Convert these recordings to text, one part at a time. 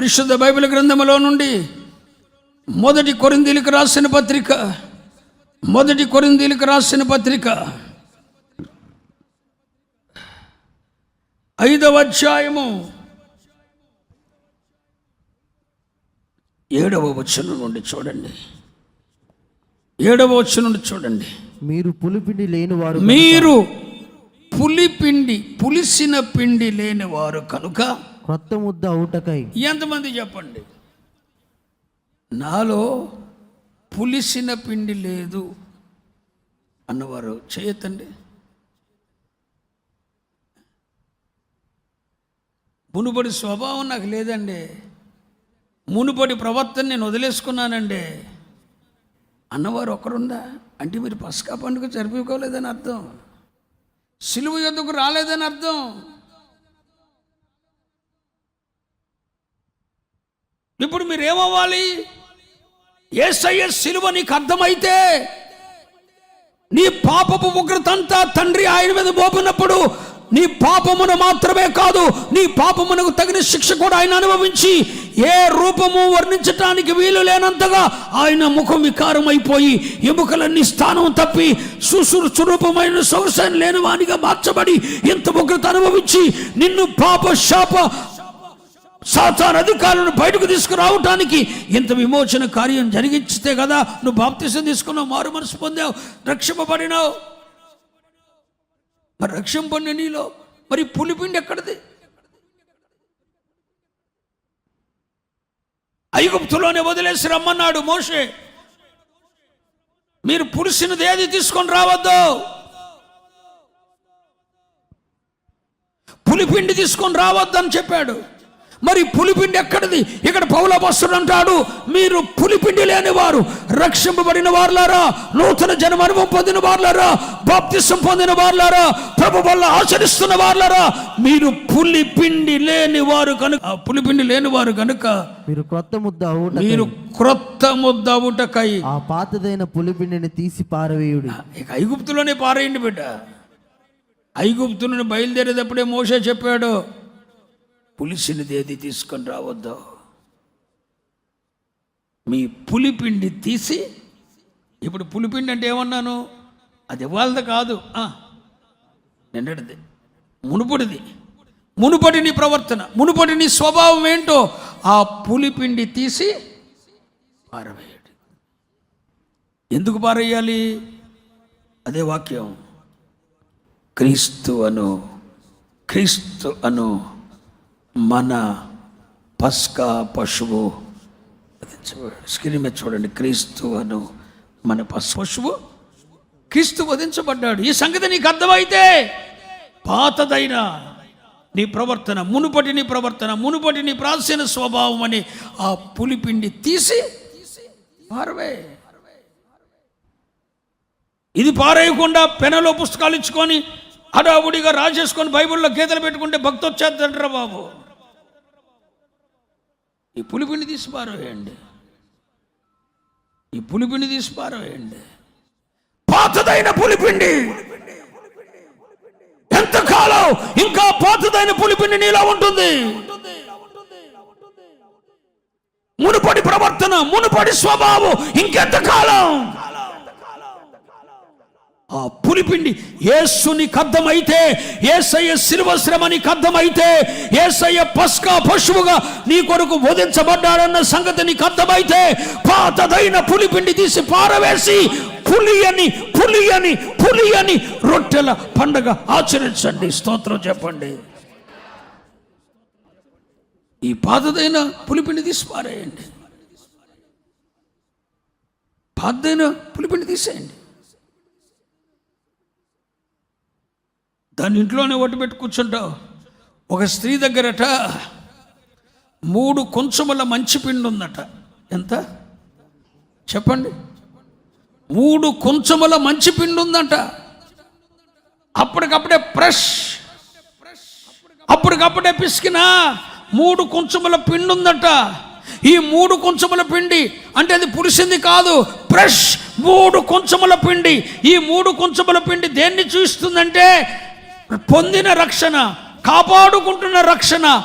పరిశుద్ధ బైబిల్ గ్రంథములో నుండి మొదటి కొరిందీలకు రాసిన పత్రిక మొదటి కొరిందీలకు రాసిన పత్రిక ఐదవ అధ్యాయము ఏడవ వచనం నుండి చూడండి. ఏడవ వచనం నుండి చూడండి. మీరు పులిపిండి లేని వారు మీరు పులిపిండి పులిసిన పిండి లేని వారు కనుక క్రొత్త ముద్ద అవుటకై ఎంతమంది చెప్పండి? నాలో పులిసిన పిండి లేదు అన్నవారు చేయతండి మునుపటి స్వభావం నాకు లేదండి. మునుపటి ప్రవర్తన నేను వదిలేసుకున్నానండి. అన్నవారు ఒకరుందా? అంటే మీరు పసకా పండుగ జరిపించుకోలేదని అర్థం. సిలువ యొద్దకు రాలేదని అర్థం. ఇప్పుడు మీరు ఏమవ్వాలి ఏసయ్య సిలువ నీకు అర్థమైతే నీ పాపపు ఉగ్రతంతా తండ్రి ఆయన మీద మోపినప్పుడు నీ పాపమును మాత్రమే కాదు నీ పాపమునకు తగిన శిక్ష కూడా ఆయన అనుభవించి ఏ రూపము వర్ణించటానికి వీలు లేనంతగా ఆయన ముఖం వికారం అయిపోయి ఎముకలన్నీ స్థానం తప్పి సుసురు స్వరూపమైన సౌరసాన్ని లేని వానిగా మార్చబడి ఇంత ఉగ్రత అనుభవించి నిన్ను పాప శాప సాతాన్ అధికారులను బయటకు తీసుకురావటానికి ఇంత విమోచన కార్యం జరిగించితే కదా నువ్వు బాప్తిసం తీసుకున్నావు మారు మనసు పొందావు రక్షింపబడినావు. మరి రక్షింపడిన నీలో మరి పులిపిండి ఎక్కడిది? ఐగుప్తులోనే వదిలేసి రమ్మన్నాడు మోషే. మీరు పురుషునిది ఏది తీసుకొని రావద్దు. పులిపిండి తీసుకొని రావద్దని చెప్పాడు. మరి పులిపిండి ఎక్కడిది? ఇక్కడ పౌల బస్సుడు అంటాడు మీరు పులిపిండి లేని వారు రక్షింపబడిన వారులారా నూతన జన్మ అనుభవం పొందిన వారులారా బాప్తిసం పొందిన వారులారా ప్రభు వల్ల ఆచరిస్తున్న వారులారా మీరు పులిపిండి లేని వారు కనుక పులిపిండి లేని వారు కనుక మీరు క్రొత్త ముద్ద మీరు క్రొత్త ముద్ద ఉటకై ఆ పాతదైన పులిపిండిని తీసి పారవేయుడి. ఇక ఐగుప్తులోనే పారేయండి బిడ్డ. ఐగుప్తులను బయలుదేరేటప్పుడే మోసే చెప్పాడు పులిసినది ఏది తీసుకొని రావద్దో. మీ పులిపిండి తీసి ఇప్పుడు పులిపిండి అంటే ఏమన్నాను? అది ఇవ్వాలది కాదు. నిన్నటిది. మునుపటిది. మునుపటి నీ ప్రవర్తన మునుపటి నీ స్వభావం ఏంటో ఆ పులిపిండి తీసి పారవేయడు. ఎందుకు పారేయాలి? అదే వాక్యం. క్రీస్తు అను క్రీస్తు అను మన పస్కా పశువు స్క్రీన్ మీద చూడండి క్రీస్తు అను మన పశు పశువు క్రీస్తు వధించబడ్డాడు. ఈ సంగతి నీకు అర్థమైతే పాతదైన నీ ప్రవర్తన మునుపటి నీ ప్రవర్తన మునుపటి నీ ప్రాచీన స్వభావం అని ఆ పులిపిండి తీసి పారవే. ఇది పారేయకుండా పెనలో పుస్తకాలు ఇచ్చుకొని హడావుడిగా రాజేసుకొని బైబిల్లో గీతలు పెట్టుకుంటే భక్తి వచ్చేద్దంటారా బాబు. ఈ పులిపిండి తీసి పారేయండి ఈ పులిపిండి తీసి పారేయండి పాతదైన పులిపిండి! ఎంతకాలం ఇంకా పాతదైన పులిపిండి నీలా ఉంటుంది? మునుపటి ప్రవర్తన మునుపటి స్వభావం ఇంకెంతకాలం? ఆ పులిపిండి యేసుని అర్థమైతే ఏసయ్య శిలువ శ్రమ నీకు అర్థమైతే ఏసయ్య పస్కా పశువుగా నీ కొరకు వధించబడ్డాడన్న సంగతి నీకు అర్థమైతే పాతదైన పులిపిండి తీసి పారవేసి పులి అని పులి అని పులి అని రొట్టెల పండగ ఆచరించండి. స్తోత్రం చెప్పండి. ఈ పాతదైన పులిపిండి తీసి పారేయండి. పాతదైన పులిపిండి తీసేయండి. దాని ఇంట్లోనే ఒట్టు పెట్టి కూర్చుంటావు. ఒక స్త్రీ దగ్గరట మూడు కొంచెముల మంచి పిండి ఉందట. ఎంత? చెప్పండి. మూడు కొంచెముల మంచి పిండి ఉందంట. అప్పటికప్పుడే ఫ్రెష్. అప్పటికప్పుడే పిసికిన మూడు కొంచెముల పిండి ఉందట. ఈ మూడు కొంచెముల పిండి అంటే అది పులిసింది కాదు ఫ్రెష్ మూడు కొంచెముల పిండి. ఈ మూడు కొంచెముల పిండి దేన్ని చూస్తుందంటే పొందిన రక్షణ కాపాడుకుంటున్న రక్షణ.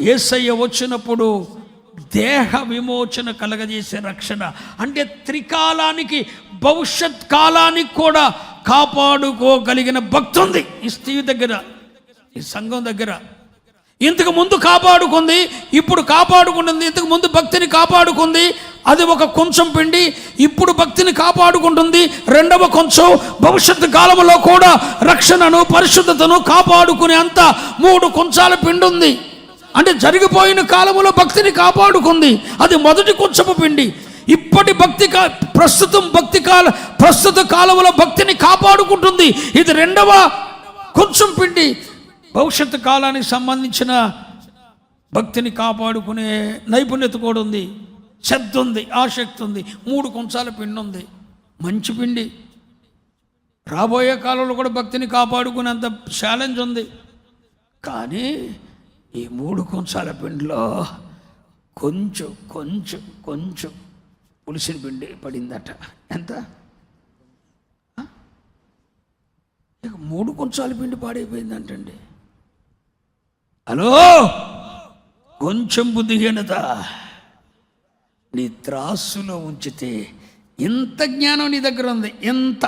ఏసయ్య వచ్చినప్పుడు దేహ విమోచన కలగజేసే రక్షణ. అంటే త్రికాలానికి భవిష్యత్ కాలానికి కూడా కాపాడుకోగలిగిన భక్తి ఉంది ఈ స్త్రీ దగ్గర ఈ సంఘం దగ్గర. ఇంతకు ముందు కాపాడుకుంది ఇప్పుడు కాపాడుకుంటుంది ఇంతకు ముందు భక్తిని కాపాడుకుంది. అది ఒక కొంచెం పిండి ఇప్పుడు భక్తిని కాపాడుకుంటుంది. రెండవ కొంచెం భవిష్యత్తు కాలంలో కూడా రక్షణను పరిశుద్ధతను కాపాడుకునే అంత మూడు కొంచాల పిండి ఉంది అంటే జరిగిపోయిన కాలంలో భక్తిని కాపాడుకుంది. అది మొదటి కొంచెము పిండి. ఇప్పటి భక్తి కా ప్రస్తుతం భక్తి కాల ప్రస్తుత కాలంలో భక్తిని కాపాడుకుంటుంది. ఇది రెండవ కొంచెం పిండి. భవిష్యత్తు కాలానికి సంబంధించిన భక్తిని కాపాడుకునే నైపుణ్యత కూడా ఉంది. శ్రద్ధ ఉంది ఆసక్తి ఉంది మూడు కొంచాల పిండి ఉంది మంచి పిండి. రాబోయే కాలంలో కూడా భక్తిని కాపాడుకునేంత ఛాలెంజ్ ఉంది. కానీ ఈ మూడు కొంచాల పిండిలో కొంచెం కొంచెం కొంచెం పులిసిన పిండి పడిందట. ఎంత? ఇక మూడు కొంచాల పిండి పాడైపోయిందంటండి. హలో? కొంచెం బుద్ధిహీనత. నీ త్రాసులో ఉంచితే ఎంత జ్ఞానం నీ దగ్గర ఉంది? ఎంత?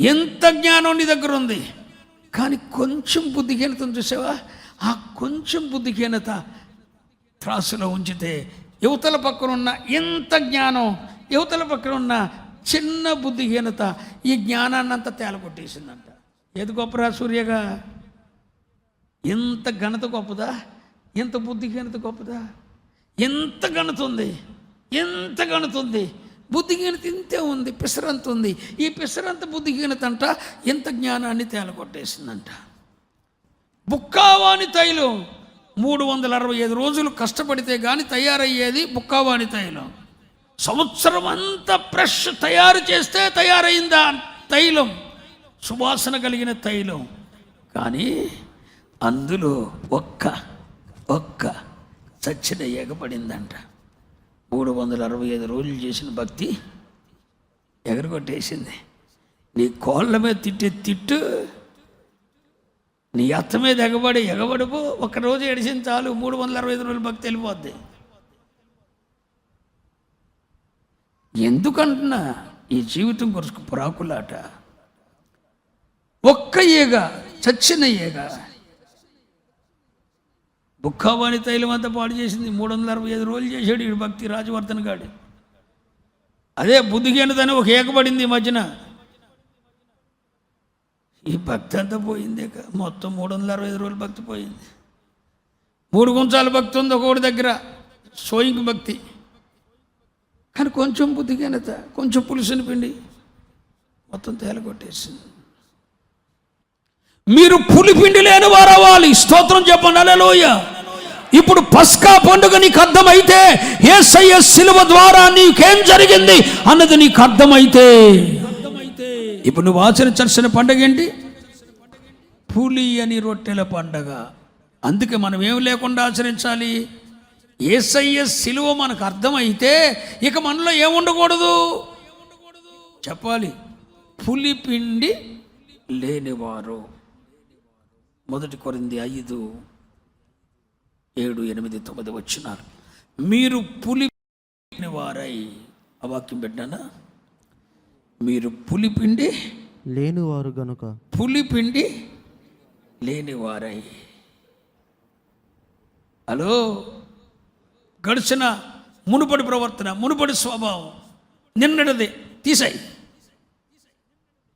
ఎంత జ్ఞానం నీ దగ్గర ఉంది? కానీ కొంచెం బుద్ధిహీనతను చూసావా? ఆ కొంచెం బుద్ధిహీనత త్రాసులో ఉంచితే యువతల పక్కన ఉన్న ఎంత జ్ఞానం యువతల పక్కన ఉన్న చిన్న బుద్ధిహీనత ఈ జ్ఞానాన్ని అంతా తేలకొట్టేసిందంట ఏది గొప్పరా సూర్యగా? ఎంత ఘనత గొప్పదా? ఎంత బుద్ధిహీనత గొప్పదా? ఎంత గణుతుంది? ఎంత గణుతుంది? బుద్ధిహీనత ఇంతే ఉంది పిసరంత ఉంది. ఈ పిసరంత బుద్ధిహీనత అంట ఇంత జ్ఞానాన్ని తేలకొట్టేసిందంట బుక్కావాణి తైలం. మూడు వందల అరవై ఐదు రోజులు కష్టపడితే కానీ తయారయ్యేది బుక్కావాణి తైలం. సంవత్సరం అంతా ఫ్రెష్ తయారు చేస్తే తయారైందా తైలం? సువాసన కలిగిన తైలం. కానీ అందులో ఒక్క ఒక్క చచ్చిన ఎగపడిందంట మూడు వందల అరవై ఐదు రోజులు చేసిన భక్తి ఎగరగొట్టేసింది. నీ కోళ్ళ మీద తిట్టే తిట్టు నీ అత్త మీద ఎగబడి ఎగబడుపు ఒక రోజు ఎడిసిన చాలు మూడు వందల అరవై ఐదు రోజులు భక్తి వెళ్ళిపోద్ది. ఎందుకంటున్నా ఈ జీవితం కొరకు పురాకులాట? ఒక్క ఈగ చచ్చిన ఈగ బుక్కావాణి తైలం అంతా పాడు చేసింది. మూడు వందల అరవై ఐదు రోజులు చేశాడు ఈ భక్తి రాజవర్ధన్ గాడు. అదే బుద్ధిహీనతని ఒక ఏకపడింది ఈ మధ్యన. ఈ భక్తి అంతా పోయింది ఇక. మొత్తం మూడు వందల అరవై ఐదు రోజులు భక్తి పోయింది. మూడు గుంచాల భక్తి ఉంది ఒకటి దగ్గర. సోయింగ్ భక్తి. కానీ కొంచెం బుద్ధిహీనత కొంచెం పులుసుని పిండి మొత్తం తేలగొట్టేసింది. మీరు పులిపిండి లేని వారు అవ్వాలి స్తోత్రం చెప్పండి. అలలోయ ఇప్పుడు పస్కా పండుగ నీకు అర్థమైతే ఏసయ్య శిలువ ద్వారా నీకేం జరిగింది అన్నది నీకు అర్థమైతే. ఇప్పుడు నువ్వు ఆచరించాల్సిన పండుగ ఏంటి? పులి అని రొట్టెల పండగ. అందుకే మనం ఏం లేకుండా ఆచరించాలి? ఏసయ్య శిలువ మనకు అర్థమైతే ఇక మనలో ఏముండకూడదు చెప్పాలి. పులిపిండి లేనివారు. మొదటి కొరింది ఐదు ఏడు ఎనిమిది తొమ్మిది వచ్చినారు. మీరు పులి వారై. ఆ వాక్యం పెట్టానా? మీరు పులిపిండి లేనివారు గనుక. పులిపిండి లేనివారై. హలో? గడిచిన మునుపడి ప్రవర్తన మునుపడి స్వభావం నిన్నటిది. తీసాయి.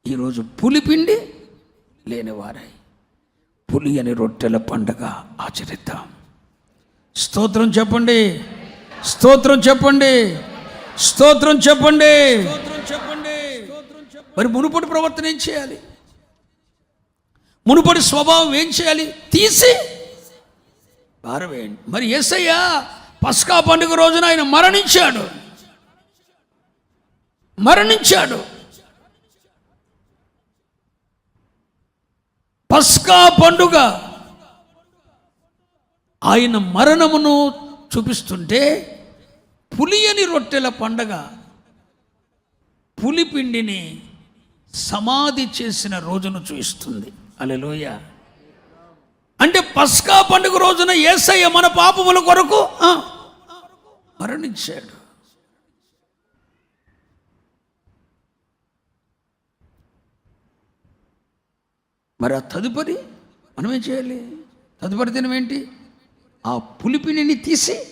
ఈరోజు పులిపిండి లేనివారై. పులి అని రొట్టెల పండగ ఆచరిద్దాం. స్తోత్రం చెప్పండి. స్తోత్రం చెప్పండి. స్తోత్రం చెప్పండి. చెప్పండి మరి మునుపటి ప్రవర్తన ఏం చేయాలి? మునుపటి స్వభావం ఏం చేయాలి? తీసి. పారవేయండి మరి ఎస్ఐయా పస్కా పండుగ రోజున ఆయన మరణించాడు. మరణించాడు. పస్కా పండుగ. ఆయన మరణమును చూపిస్తుంటే పులియని రొట్టెల పండగ. పులిపిండిని సమాధి చేసిన రోజును చూపిస్తుంది. అలెలోయ అంటే పస్కా పండుగ రోజున ఏసయ్య మన పాపముల కొరకు మరణించాడు. మరి ఆ తదుపరి మనం ఏం చేయాలి? తదుపరి దినం ఏంటి? ఆ పులిపిని తీసి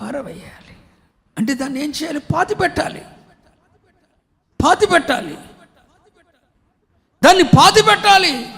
పారవేయాలి. అంటే దాన్ని ఏం చేయాలి? పాతి పెట్టాలి. పాతి పెట్టాలి. దాన్ని పాతి పెట్టాలి.